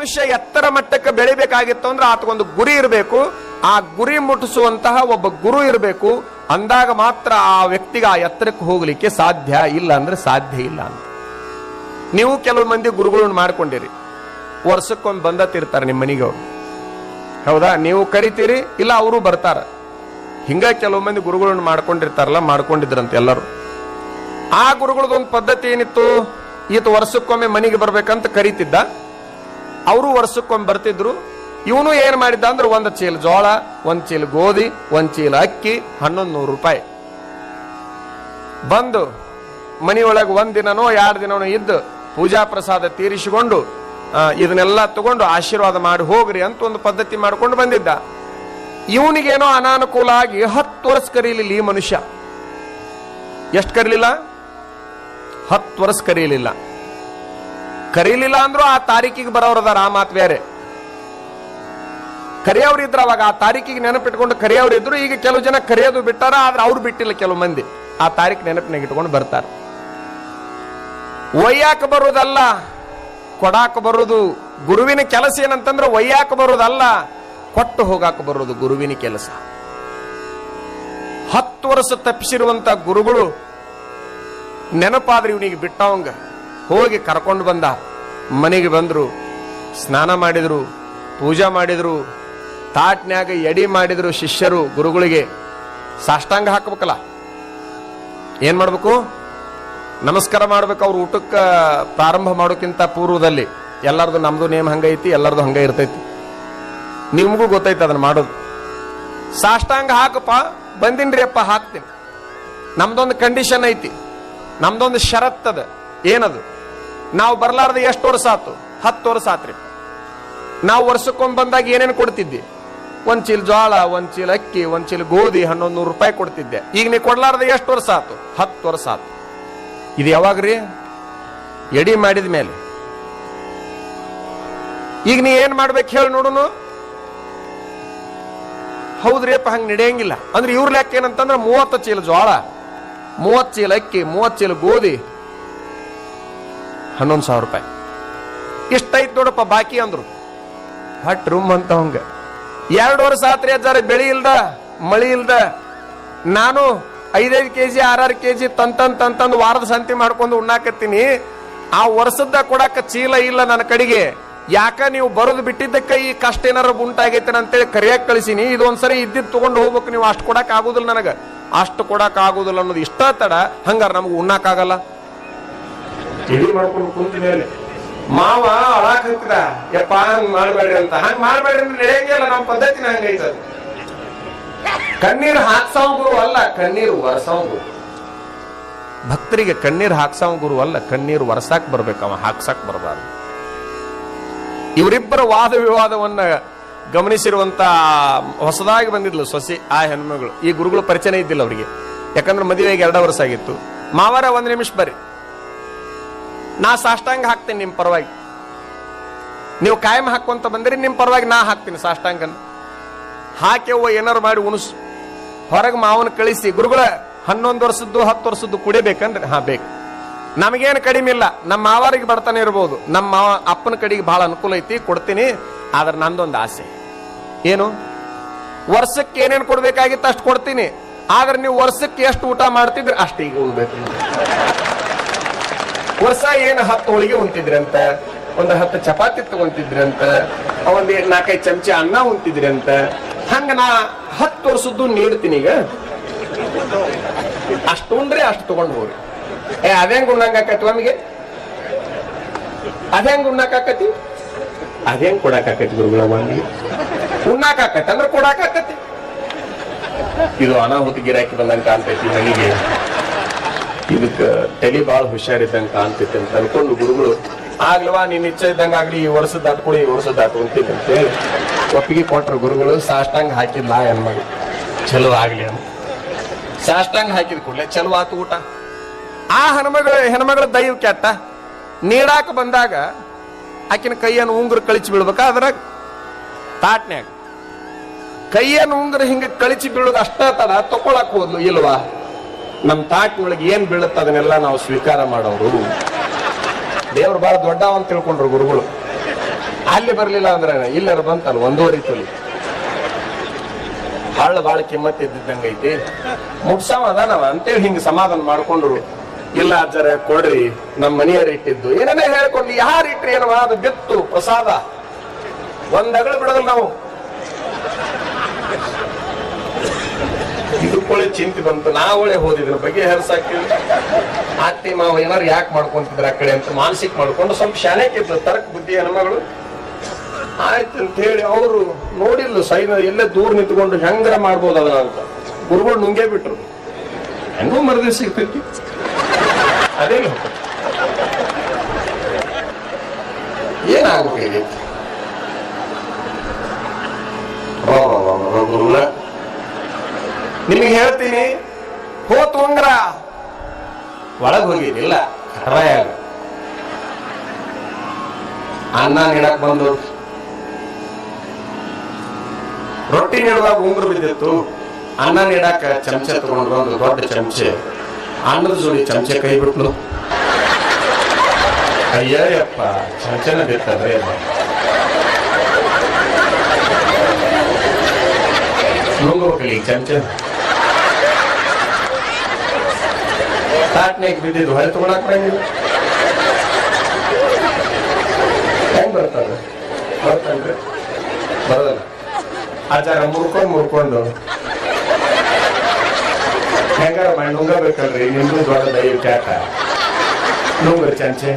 ಮನುಷ್ಯ ಎತ್ತರ ಮಟ್ಟಕ್ಕೆ ಬೆಳಿಬೇಕಾಗಿತ್ತು ಅಂದ್ರೆ ಆತಗೊಂದು ಗುರಿ ಇರಬೇಕು. ಆ ಗುರಿ ಮುಟ್ಟಿಸುವಂತಹ ಒಬ್ಬ ಗುರು ಇರಬೇಕು. ಅಂದಾಗ ಮಾತ್ರ ಆ ವ್ಯಕ್ತಿಗೆ ಆ ಎತ್ತರಕ್ಕೆ ಹೋಗ್ಲಿಕ್ಕೆ ಸಾಧ್ಯ ಇಲ್ಲ ಅಂದ್ರೆ ಸಾಧ್ಯ ಇಲ್ಲ ಅಂತ. ನೀವು ಕೆಲವು ಮಂದಿ ಗುರುಗಳನ್ನ ಮಾಡ್ಕೊಂಡಿರಿ. ವರ್ಷಕ್ಕೊಂದು ಬಂದತ್ತಿರ್ತಾರೆ ನಿಮ್ಮ ಮನೆಗೆ ಅವ್ರು. ಹೌದಾ? ನೀವು ಕರಿತೀರಿ, ಇಲ್ಲ ಅವರು ಬರ್ತಾರ. ಹಿಂಗ ಕೆಲವು ಮಂದಿ ಗುರುಗಳನ್ನ ಮಾಡ್ಕೊಂಡಿರ್ತಾರಲ್ಲ, ಮಾಡ್ಕೊಂಡಿದ್ರಂತೆ ಎಲ್ಲರೂ. ಆ ಗುರುಗಳದೊಂದು ಪದ್ಧತಿ ಏನಿತ್ತು? ಈತ ವರ್ಷಕ್ಕೊಮ್ಮೆ ಮನೆಗೆ ಬರ್ಬೇಕಂತ ಕರೀತಿದ್ದ. ಅವರು ವರ್ಷಕ್ಕೊಮ್ಮೆ ಬರ್ತಿದ್ರು. ಇವನು ಏನ್ ಮಾಡಿದ್ದ ಅಂದ್ರೆ ಒಂದು ಚೀಲ ಜೋಳ, ಒಂದು ಚೀಲ ಗೋಧಿ, ಒಂದು ಚೀಲ ಅಕ್ಕಿ ಹನ್ನೊಂದು ನೂರು ರೂಪಾಯಿ. ಬಂದು ಮನೆಯೊಳಗೆ ಒಂದ್ ದಿನನೋ ಎರಡು ದಿನನೋ ಇದ್ದು ಪೂಜಾ ಪ್ರಸಾದ ತೀರಿಸಿಕೊಂಡು ಇದನ್ನೆಲ್ಲ ತಗೊಂಡು ಆಶೀರ್ವಾದ ಮಾಡಿ ಹೋಗ್ರಿ ಅಂತ ಒಂದು ಪದ್ಧತಿ ಮಾಡ್ಕೊಂಡು ಬಂದಿದ್ದ. ಇವನಿಗೇನೋ ಅನಾನುಕೂಲ ಆಗಿ ಹತ್ತು ವರ್ಷ ಕರೀಲಿಲ್ಲ ಈ ಮನುಷ್ಯ. ಎಷ್ಟು ಕರೀಲಿಲ್ಲ? ಹತ್ತು ವರ್ಷ ಕರೀಲಿಲ್ಲ. ಕರೀಲಿಲ್ಲ ಅಂದ್ರೂ ಆ ತಾರೀಕಿಗೆ ಬರೋರದ ಆ ಮಾತು ಬೇರೆ. ಇದ್ರ ಅವಾಗ, ಆ ತಾರೀಕಿಗೆ ನೆನಪಿಟ್ಕೊಂಡು ಕರೆಯವ್ರು ಇದ್ರು, ಈಗ ಕೆಲವು ಜನ ಕರೆಯೋದು ಬಿಟ್ಟಾರ, ಆದ್ರೆ ಅವ್ರು ಬಿಟ್ಟಿಲ್ಲ ಕೆಲವು ಮಂದಿ. ಆ ತಾರೀಕು ನೆನಪಿನಾಗ ಇಟ್ಕೊಂಡು ಬರ್ತಾರೆ. ಒಯ್ಯಾಕ ಬರುವುದಲ್ಲ ಕೊಡಾಕ ಬರುವುದು ಗುರುವಿನ ಕೆಲಸ ಏನಂತಂದ್ರೆ ಒಯ್ಯಾಕ ಬರುವುದಲ್ಲ ಕೊಟ್ಟು ಹೋಗಾಕ ಬರುವುದು ಗುರುವಿನ ಕೆಲಸ. ಹತ್ತು ವರ್ಷ ತಪ್ಪಿಸಿರುವಂತ ಗುರುಗಳು ನೆನಪಾದ್ರೆ ಇವನಿಗೆ ಬಿಟ್ಟವಂಗ ಹೋಗಿ ಕರ್ಕೊಂಡು ಬಂದ. ಮನೆಗೆ ಬಂದರು, ಸ್ನಾನ ಮಾಡಿದರು, ಪೂಜಾ ಮಾಡಿದರು, ತಾಟ್ನ್ಯಾಗ ಎಡಿ ಮಾಡಿದರು ಶಿಷ್ಯರು ಗುರುಗಳಿಗೆ. ಸಾಷ್ಟಾಂಗ ಹಾಕ್ಬೇಕಲ್ಲ. ಏನು ಮಾಡಬೇಕು? ನಮಸ್ಕಾರ ಮಾಡ್ಬೇಕು ಅವ್ರು ಊಟಕ್ಕೆ ಪ್ರಾರಂಭ ಮಾಡೋಕ್ಕಿಂತ ಪೂರ್ವದಲ್ಲಿ. ಎಲ್ಲರದು ನಮ್ಮದು ನೇಮ್ ಹಂಗೈತಿ, ಎಲ್ಲರದು ಹಂಗೆ ಇರ್ತೈತಿ. ನಿಮಗೂ ಗೊತ್ತೈತಿ ಅದನ್ನ ಮಾಡೋದು. ಸಾಷ್ಟಾಂಗ ಹಾಕಪ್ಪ, ಬಂದಿನ್ರಿ ಅಪ್ಪ, ಹಾಕ್ತೀನಿ. ನಮ್ದೊಂದು ಕಂಡೀಷನ್ ಐತಿ. ನಮ್ದೊಂದು ಷರತ್ತದ. ಏನದು? ನಾವು ಬರ್ಲಾರ್ದ ಎಷ್ಟು ವರ್ಷ ಆತು? ಹತ್ತು ವರ್ಷ ಆತ್ರಿ. ನಾವು ವರ್ಷಕ್ಕೊಮ್ಮೆ ಬಂದಾಗ ಏನೇನು ಕೊಡ್ತಿದ್ದಿ? ಒಂದ್ ಚೀಲ ಜೋಳ ಒಂದ್ ಚೀಲ ಅಕ್ಕಿ, ಒಂದ್ ಚೀಲ ಗೋಧಿ ಹನ್ನೊಂದು ನೂರು ರೂಪಾಯಿ ಕೊಡ್ತಿದ್ದೆ. ಈಗ ನೀ ಕೊಡ್ಲಾರ್ದ ಎಷ್ಟು ವರ್ಷ ಆತು? ಹತ್ತು ವರ್ಷ ಆತು. ಇದು ಯಾವಾಗ್ರಿ? ಎಡಿ ಮಾಡಿದ ಮೇಲೆ. ಈಗ ನೀ ಏನ್ ಮಾಡ್ಬೇಕು ಹೇಳಿ ನೋಡುನು. ಹೌದ್ರಿ ಅಪ್ಪ, ಹಂಗ ನಡೆಯಂಗಿಲ್ಲ. ಅಂದ್ರೆ ಇವ್ರ ಲೆಕ್ಕ ಏನಂತಂದ್ರೆ ಮೂವತ್ತು ಚೀಲ ಜೋಳ ಮೂವತ್ತು ಚೀಲ ಅಕ್ಕಿ, ಮೂವತ್ತು ಚೀಲ ಗೋಧಿ ಹನ್ನೊಂದು ಸಾವಿರ ರೂಪಾಯಿ. ಇಷ್ಟೈತ್ ನೋಡಪ್ಪ ಬಾಕಿ ಅಂದ್ರು. ಹಟ್ ರೂಮ್ ಅಂತ ಹಂಗ ಎರಡು ವರ್ಷ ಆತ್ರಿ ಅಜ್ಜಾರ, ಬೆಳಿ ಇಲ್ದ, ಮಳಿ ಇಲ್ದ. ನಾನು ಐದೈದು ಕೆ ಜಿ ಆರಾರು ಕೆ ಜಿ ತಂತಂದು ತಂತಂದು ವಾರದ ಸಂತಿ ಮಾಡ್ಕೊಂಡು ಉಣ್ಣಾಕತ್ತೀನಿ. ಆ ವರ್ಷದ ಕೊಡಕ ಚೀಲ ಇಲ್ಲ ನನ್ನ ಕಡೆಗೆ. ಯಾಕ ನೀವು ಬರೋದು ಬಿಟ್ಟಿದ್ದಕ್ಕೆ ಈ ಕಷ್ಟ ಏನಾರ ಉಂಟಾಗೈತೆ ಅಂತೇಳಿ ಕರಿಯಾಕ್ ಕಳಿಸಿನಿ. ಇದೊಂದ್ಸರಿ ಇದ್ದಿದ್ದು ತಗೊಂಡು ಹೋಗ್ಬೇಕು ನೀವು. ಅಷ್ಟು ಕೊಡಕ್ ಆಗುದಿಲ್ಲ ನನಗೆ. ಅಷ್ಟು ಕೊಡಕ್ ಆಗುದಿಲ್ಲ ಅನ್ನೋದು ಇಷ್ಟ ತಡ. ಹಂಗಾರ ನಮ್ಗೆ ಉಣ್ಣಾಕಾಗಲ್ಲ ಎಡಿ ಮಾಡ್ಕೊಂಡು ಕುಂತ ಮೇಲೆ ಮಾವ ಅಳಾಕ್ ಹತ್ತಿದ ಯಪ್ಪ, ಹಂಗ್ ಮಾಡ್ಬೇಡ್ರಿ ಅಂತ. ಹಂಗ್ ಮಾಡ್ಬೇಡ್ರಿ ಅಂದ್ರೆ ನಡೆಯಂಗಿಲ್ಲ ನಮ್ಮ ಪದ್ಧತಿನ ಹಂಗೈತ. ಕಣ್ಣೀರು ಹಾಕ್ಸಾವ್ ಗುರು ಅಲ್ಲ, ಕಣ್ಣೀರು ವರ್ಸಾವ್ ಗುರು. ಭಕ್ತರಿಗೆ ಕಣ್ಣೀರ್ ಹಾಕ್ಸಾವ್ ಗುರು ಅಲ್ಲ, ಕಣ್ಣೀರು ವರ್ಸಾಕ್ ಬರ್ಬೇಕು, ಅವ ಹಾಕ್ಸಾಕ್ ಬರಬಾರ್ದು. ಇವರಿಬ್ಬರ ವಾದ ವಿವಾದವನ್ನ ಗಮನಿಸಿರುವಂತ ಹೊಸದಾಗಿ ಬಂದಿದ್ಲು ಸೊಸಿ, ಆ ಹೆಣ್ಮಗಳು. ಈ ಗುರುಗಳು ಪರಿಚಯ ಇದ್ದಿಲ್ಲ ಅವರಿಗೆ. ಯಾಕಂದ್ರೆ ಮದುವೆಗೆ ಎರಡು ವರ್ಷ ಆಗಿತ್ತು. ಮಾವರ ಒಂದ್ ನಿಮಿಷ ಬರ್ರಿ. ನಾ ಸಾಷ್ಟಾಂಗ ಹಾಕ್ತೀನಿ ನಿಮ್ ಪರವಾಗಿ. ನೀವು ಕಾಯಂ ಹಾಕೊಂತ ಬಂದಿರಿ ನಿಮ್ಮ ಪರವಾಗಿ ನಾ ಹಾಕ್ತೀನಿ ಸಾಷ್ಟಾಂಗನ. ಹಾಕ್ಯವ್ವ ಏನಾರು ಮಾಡಿ ಉಣಸ್. ಹೊರಗೆ ಮಾವನ ಕಳಿಸಿ, ಗುರುಗಳ, ಹನ್ನೊಂದು ವರ್ಷದ್ದು, ಹತ್ತು ವರ್ಷದ್ದು ಕುಡಿಬೇಕಂದ್ರೆ, ಹಾ, ಬೇಕು. ನಮಗೇನು ಕಡಿಮೆ ಇಲ್ಲ, ನಮ್ಮ ಮಾವರಿಗೆ ಬಡತನ ಇರ್ಬೋದು. ನಮ್ಮ ಅಪ್ಪನ ಕಡೆಗೆ ಬಹಳ ಅನುಕೂಲ ಐತಿ, ಕೊಡ್ತೀನಿ, ಆದ್ರೆ ನಂದೊಂದು ಆಸೆ. ಏನು? ವರ್ಷಕ್ಕೆ ಏನೇನು ಕೊಡ್ಬೇಕಾಗಿತ್ತು ಅಷ್ಟು ಕೊಡ್ತೀನಿ, ಆದ್ರೆ ನೀವು ವರ್ಷಕ್ಕೆ ಎಷ್ಟು ಊಟ ಮಾಡ್ತಿದ್ರೆ, ಅಷ್ಟು ಈಗ ಹೋಗ್ಬೇಕು ವರ್ಷ ಏನು ಹತ್ತು ಹೋಳಿಗೆ ಉಂತಿದ್ರಿ ಅಂತ ಒಂದು ಹತ್ತು ಚಪಾತಿ ತಗೊಂತಿದ್ರಿ ಅಂತ ಒಂದ್ ನಾಲ್ಕೈದು ಚಮಚ ಅನ್ನ ಉಂತಿದ್ರಿ ಅಂತ ಹಂಗ ನಾ ಹತ್ತು ವರ್ಷದ್ದು ನೀಡ್ತೀನಿ ಈಗ. ಅಷ್ಟು ಉಂಡ್ರೆ ಅಷ್ಟು ತಗೊಂಡು ಹೋಗ್ರಿ ಏ ಅದೇಂಗ್ ಉಣ್ಣಂಗ ಆಕತಿ ನಮಗೆ ಅದೇಂಗ್ ಉಣ್ಣಾಕ ಆಕತಿ? ಅದೇಂಗ್ ಕೊಡಾಕ ಆಕತಿ ಗುರುಗಳ ನಮಗೆ ಉಣ್ಣಾಕ ಆಕತಿ ಅಂದ್ರೆ ಆಕತಿ. ಇದು ಅನಾಹುತ ಗಿರಾಕಿ ಬಂದಂಗ ಕಾಣ್ತೈತಿ ಮನೆಗೆ. ಇದಕ್ಕ ತಲೆ ಬಹಳ ಹುಷಾರಿದ್ದಂಗೆ ಕಾಣ್ತೈತಿ ಅಂತ ಅನ್ಕೊಂಡು ಗುರುಗಳು ಆಗ್ಲವಾ ನೀನ್ ಇಚ್ಛೆ ಇದ್ದಂಗೆ ಆಗ್ಲಿ, ಈ ವರ್ಷದ ದಾಟ್ಕೊಡಿ, ಈ ವರ್ಷದ ಅಂತೀನಿ ಅಂತ ಹೇಳಿ ಒಪ್ಪಿಗೆ ಕೊಟ್ರು ಗುರುಗಳು, ಸಾಷ್ಟಾಂಗ ಹಾಕಿದ್ಲ ಹೆಣ್ಮಗಳು ಚಲೋ ಆಗ್ಲಿ ಅಂತ. ಸಾಷ್ಟಾಂಗ ಹಾಕಿದ ಕೂಡಲೇ ಚಲೋ ಆತು ಊಟ. ಆ ಹೆಣ್ಮಗಳ ಹೆಣ್ಮಗಳ ದೈವ ಕೆಟ್ಟ. ನೀಡಾಕ ಬಂದಾಗ ಆಕಿನ ಕೈಯನ್ನು ಉಂಗ್ರ ಕಳಿಸಿ ಬೀಳ್ಬೇಕ ಅದ್ರಾಗ? ತಾಟ್ನ್ಯಾಗ. ಕೈಯನ್ನು ಉಂಗ್ರ ಹಿಂಗ ಕಳಿಸಿ ಬೀಳೋದು ಅಷ್ಟ ತಡ ತಕೊಳಕ್ ಹೋದ್ಲು ಇಲ್ವಾ? ನಮ್ ತಾಟ್ನೊಳಗೆ ಏನ್ ಬೀಳುತ್ತ ಅದನ್ನೆಲ್ಲ ನಾವು ಸ್ವೀಕಾರ ಮಾಡೋರು. ದೇವ್ರು ಬಹಳ ದೊಡ್ಡ ಅಂತ ತಿಳ್ಕೊಂಡ್ರು ಗುರುಗಳು. ಅಲ್ಲಿ ಬರ್ಲಿಲ್ಲ ಅಂದ್ರೆ ಇಲ್ಲರ ಬಂತಲ್ಲ, ಒಂದೂವರೆ ತೊಲಿ. ಹಳ್ಳ ಬಾಳ ಕಿಮ್ಮತ್ ಇದ್ದಿದ್ದಂಗ ಐತಿ. ಮುಟ್ಸಾವ ಅದಾನವ, ಅಂತೇಳಿ ಹಿಂಗ ಸಮಾಧಾನ ಮಾಡ್ಕೊಂಡ್ರು. ಇಲ್ಲ ಅಜ್ಜರ, ಕೊಡ್ರಿ ನಮ್ಮ ಮನೆಯವ್ರ ಇಟ್ಟಿದ್ದು. ಏನೇನೇ ಹೇಳ್ಕೊಂಡು ಯಾರು ಇಟ್ರಿ ಏನವ ಅದು ಬಿತ್ತು, ಪ್ರಸಾದ. ಒಂದ್ ಅಗಳು ಬಿಡೋದಿಲ್ಲ ನಾವು. ಇದಕ್ಕೊಳೆ ಚಿಂತೆ ಬಂತು. ನಾವಳೆ ಹೋದಿದ್ರ ಬಗ್ಗೆ ಹರ್ಸಾಕಿವಿ ಅತ್ತಿ ಮಾವ ಏನಾರು ಯಾಕೆ ಮಾಡ್ಕೊಂತಿದ್ರ ಆ ಕಡೆ ಅಂತ ಮಾನಸಿಕ ಮಾಡ್ಕೊಂಡು ಸ್ವಲ್ಪ ಶಾಲೆಗೆ ತರ್ಕ ಬುದ್ಧಿ ಹೆಣ್ಮಗಳು ಆಯ್ತು ಅಂತ ಹೇಳಿ ಅವರು ನೋಡಿಲ್ಲ ಸೈನ ಎಲ್ಲೇ ದೂರ ನಿಂತ್ಕೊಂಡು ಹೆಂಗರ ಮಾಡ್ಬೋದು ಅದನ್ನ ಅಂತ. ಗುರುಗಳು ನುಂಗೇ ಬಿಟ್ರು. ಹೆಂಗೂ ಮರದಿ ಸಿಗ್ತೈತಿ ಅದೇ ಏನಾಗಬೇಕು ಗುರುಗಳ. ನಿಮಗೆ ಹೇಳ್ತೀನಿ, ಹೋತು ಉಂಗ್ರ. ಒಳಗ್ ಹೋಗಿರಿಲ್ಲ ಕಟವಾಯಾಗ ಅನ್ನ ನೀಡಕ್ ಬಂದು. ರೊಟ್ಟಿ ನೀಡುವಾಗ ಉಂಗುರು ಬಿದ್ದಿತ್ತು. ಅನ್ನ ನೀಡಾಕ ಚಮಚ ತಗೊಂಡು ಒಂದು ದೊಡ್ಡ ಚಮಚೆ. ಅನ್ನದ ಜೋಡಿ ಚಮಚೆ ಕೈ ಬಿಟ್ಲು. ಅಯ್ಯಪ್ಪ ಚಮಚನ ಬಿತ್ತದ್ರೆ ನುಂಗ್ಬೇಕಲ್ಲಿ ಚಮಚ. ತಾಟ್ನಾಗ ಬಿದ್ದಿದ್ದು ಹೊಳೆ ತಗೊಳಕ್ ಬರಂಗಿಲ್ಲ ಹೆಂಗ್ ಬರ್ತದ? ಬರ್ತಾನ್ರಿ ಬರದಲ್ಲ ಆಚಾರ ಮುರ್ಕೊಂಡು ಮುರ್ಕೊಂಡು. ಹೆಂಗಾರ ಮಾಡಿ ನುಂಗಬೇಕಲ್ರಿ, ನಿಮ್ದು ದೊಡ್ಡ ದೈವ ಕ್ಯಾಟ ನುಂಗ್ರಿ ಚಂಚೆ.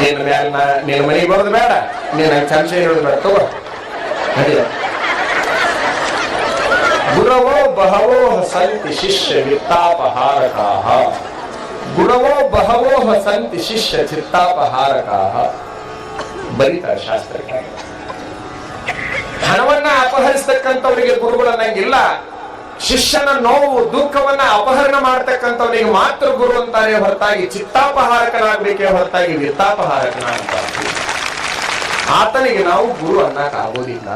ನಿನ್ನ ಮ್ಯಾಲ ನಾ- ನಿನ್ ಮನೆಗೆ ಬರೋದು ಬೇಡ, ನೀನ್ ಚಂಚೆ ಇರೋದು ಬೇಡ, ತಗೋ. ನಡೀಲ ಗುರವೋ ಬಹವೋ ಸಂತಿ ಶಿಷ್ಯ ವಿತ್ತಾಪಹಾರಕಾಹ. ಗುಣವೋ ಬಹವೋ ಸಂತಿ ಶಿಷ್ಯ ಚಿತ್ತಾಪಹಾರಕಾಹ. ಬರೀತಾರೆ ಶಾಸ್ತ್ರ ಹಣವನ್ನ ಅಪಹರಿಸ್ತಕ್ಕಂಥವರಿಗೆ ಗುರುಗಳನ್ನಂಗಿಲ್ಲ ಶಿಷ್ಯನ ನೋವು, ದುಃಖವನ್ನ ಅಪಹರಣ ಮಾಡ್ತಕ್ಕಂಥವನಿಗೆ ಮಾತ್ರ ಗುರು ಅಂತಾರೆ ಹೊರತಾಗಿ ಚಿತ್ತಾಪಹಾರಕನಾಗಬೇಕೇ ಹೊರತಾಗಿ ವಿತ್ತಾಪಹಾರಕನಾಗ್ತಾರೆ ಆತನಿಗೆ ನಾವು ಗುರು ಅನ್ನಕ್ ಆಗೋದಿಲ್ಲ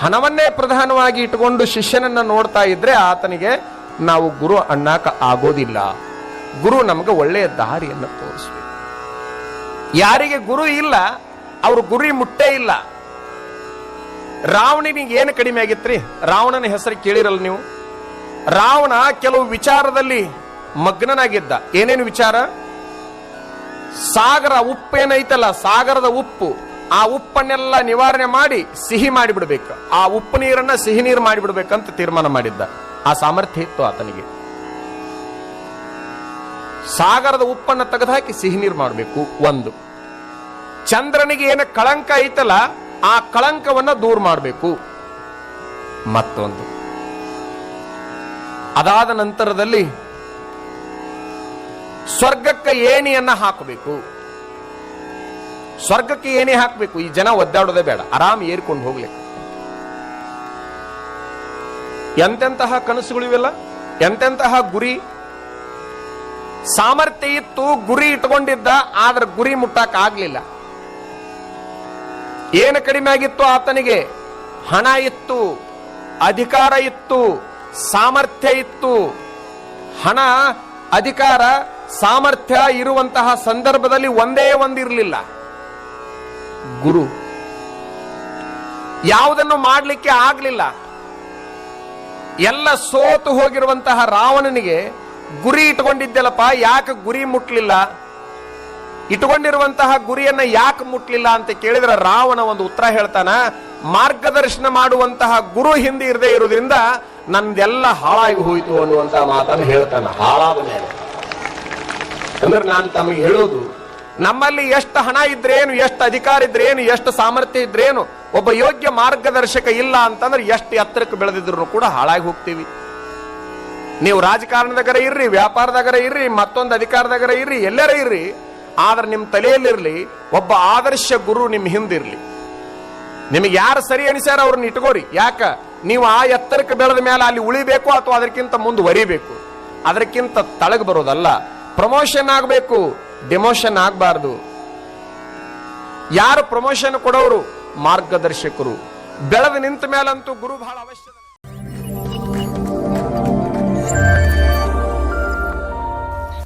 ಹಣವನ್ನೇ ಪ್ರಧಾನವಾಗಿ ಇಟ್ಟುಕೊಂಡು ಶಿಷ್ಯನನ್ನ ನೋಡ್ತಾ ಇದ್ರೆ ಆತನಿಗೆ, ನಾವು ಗುರು ಅಣ್ಣಾಕ ಆಗೋದಿಲ್ಲ. ಗುರು ನಮಗೆ ಒಳ್ಳೆಯ ದಾರಿಯನ್ನು ತೋರಿಸ್ಬೇಕು. ಯಾರಿಗೆ ಗುರು ಇಲ್ಲ, ಅವ್ರ ಗುರಿ ಮುಟ್ಟೇ ಇಲ್ಲ. ರಾವಣನಿಗೆ ಏನು ಕಡಿಮೆ ಆಗಿತ್ರಿ? ರಾವಣನ ಹೆಸರು ಕೇಳಿರಲ್ಲ ನೀವು? ರಾವಣ ಕೆಲವು ವಿಚಾರದಲ್ಲಿ ಮಗ್ನನಾಗಿದ್ದ. ಏನೇನು ವಿಚಾರ? ಸಾಗರ ಉಪ್ಪು ಏನೈತಲ್ಲ ಸಾಗರದ ಉಪ್ಪು. ಆ ಉಪ್ಪನ್ನೆಲ್ಲ ನಿವಾರಣೆ ಮಾಡಿ ಸಿಹಿ ಮಾಡಿಬಿಡ್ಬೇಕು. ಆ ಉಪ್ಪು ನೀರನ್ನ ಸಿಹಿ ನೀರು ಮಾಡಿಬಿಡ್ಬೇಕಂತ ತೀರ್ಮಾನ ಮಾಡಿದ್ದ. ಆ ಸಾಮರ್ಥ್ಯ ಇತ್ತು ಆತನಿಗೆ. ಸಾಗರದ ಉಪ್ಪನ್ನ ತೆಗೆದುಹಾಕಿ ಸಿಹಿ ನೀರು ಮಾಡಬೇಕು, ಒಂದು. ಚಂದ್ರನಿಗೆ ಏನ ಕಳಂಕ ಐತಲ್ಲ, ಆ ಕಳಂಕವನ್ನ ದೂರ ಮಾಡಬೇಕು. ಮತ್ತೊಂದು. ಅದಾದ ನಂತರದಲ್ಲಿ ಸ್ವರ್ಗಕ್ಕೆ ಏಣಿಯನ್ನ ಹಾಕಬೇಕು. ಸ್ವರ್ಗಕ್ಕೆ ಏನೇ ಹಾಕಬೇಕು, ಈ ಜನ ಒದ್ದಾಡೋದೇ ಬೇಡ. ಆರಾಮ್ ಏರ್ಕೊಂಡು ಹೋಗ್ಲಿಕ್ಕೆ ಎಂತೆಂತಹ ಕನಸುಗಳಿವೆಲ್ಲ ಎಂತೆಂತಹ ಗುರಿ? ಸಾಮರ್ಥ್ಯ ಇತ್ತು, ಗುರಿ ಇಟ್ಕೊಂಡಿದ್ದ, ಆದ್ರೆ ಗುರಿ ಮುಟ್ಟಕ್ ಆಗ್ಲಿಲ್ಲ. ಏನು ಕಡಿಮೆ ಆಗಿತ್ತು ಆತನಿಗೆ? ಹಣ ಇತ್ತು, ಅಧಿಕಾರ ಇತ್ತು, ಸಾಮರ್ಥ್ಯ ಇತ್ತು. ಹಣ, ಅಧಿಕಾರ, ಸಾಮರ್ಥ್ಯ ಇರುವಂತಹ ಸಂದರ್ಭದಲ್ಲಿ ಒಂದೇ ಒಂದಿರಲಿಲ್ಲ. ಗುರು, ಯಾವುದನ್ನು ಮಾಡಲಿಕ್ಕೆ ಆಗಲಿಲ್ಲ. ಎಲ್ಲ ಸೋತು ಹೋಗಿರುವಂತಹ ರಾವಣನಿಗೆ ಗುರಿ ಇಟ್ಕೊಂಡಿದ್ದೆಲ್ಲಪ್ಪ ಯಾಕೆ ಗುರಿ ಮುಟ್ಲಿಲ್ಲ? ಇಟ್ಕೊಂಡಿರುವಂತಹ ಗುರಿಯನ್ನ ಯಾಕೆ ಮುಟ್ಲಿಲ್ಲ ಅಂತ ಕೇಳಿದ್ರೆ ರಾವಣ ಒಂದು ಉತ್ತರ ಹೇಳ್ತಾನ, ಮಾರ್ಗದರ್ಶನ ಮಾಡುವಂತಹ ಗುರು ಹಿಂದೆ ಇರದೇ ಇರುವುದರಿಂದ ನಂದೆಲ್ಲ ಹಾಳಾಗಿ ಹೋಯಿತು ಅನ್ನುವಂತಹ ಮಾತನ್ನು ಹೇಳ್ತಾನ ಹಾಳಾದ ಮೇಲೆ. ಅಂದ್ರೆ ನಾನು ತಮಗೆ ಹೇಳೋದು ನಮ್ಮಲ್ಲಿ ಎಷ್ಟು ಹಣ ಇದ್ರೇನು, ಎಷ್ಟು ಅಧಿಕಾರ ಇದ್ರೇನು, ಎಷ್ಟು ಸಾಮರ್ಥ್ಯ ಇದ್ರೇನು, ಒಬ್ಬ ಯೋಗ್ಯ ಮಾರ್ಗದರ್ಶಕ ಇಲ್ಲ ಅಂತಂದ್ರೆ ಎಷ್ಟು ಎತ್ತರಕ್ಕೆ ಬೆಳೆದಿದ್ರು ಕೂಡ ಹಾಳಾಗಿ ಹೋಗ್ತೀವಿ. ನೀವು ರಾಜಕಾರಣದಾಗರ ಇರ್ರಿ ವ್ಯಾಪಾರದಾಗರ ಇರ್ರಿ, ಮತ್ತೊಂದು ಅಧಿಕಾರದಾಗರ ಇರ್ರಿ, ಎಲ್ಲರ ಇರ್ರಿ, ಆದ್ರೆ ನಿಮ್ಮ ತಲೆಯಲ್ಲಿರ್ಲಿ, ಒಬ್ಬ ಆದರ್ಶ ಗುರು ನಿಮ್ಮ ಹಿಂದಿರ್ಲಿ. ನಿಮಗೆ ಯಾರು ಸರಿ ಅನಿಸ್ಯಾರ ಅವ್ರನ್ನ ಇಟ್ಕೋರಿ. ಯಾಕ? ನೀವು ಆ ಎತ್ತರಕ್ಕೆ ಬೆಳೆದ ಮೇಲೆ ಅಲ್ಲಿ ಉಳಿಬೇಕು ಅಥವಾ ಅದಕ್ಕಿಂತ ಮುಂದುವರಿಬೇಕು. ಅದಕ್ಕಿಂತ ತಳಗ್ ಬರೋದಲ್ಲ. ಪ್ರಮೋಷನ್ ಆಗಬೇಕು. ಡಿಮೋಷನ್ ಆಗಬಾರ್ದು. ಯಾರು ಪ್ರಮೋಷನ್ ಕೊಡೋರು? ಮಾರ್ಗದರ್ಶಕರು. ಬೆಳೆದು ನಿಂತ ಮೇಲಂತೂ ಗುರು ಬಹಳ ಅವಶ್ಯಕ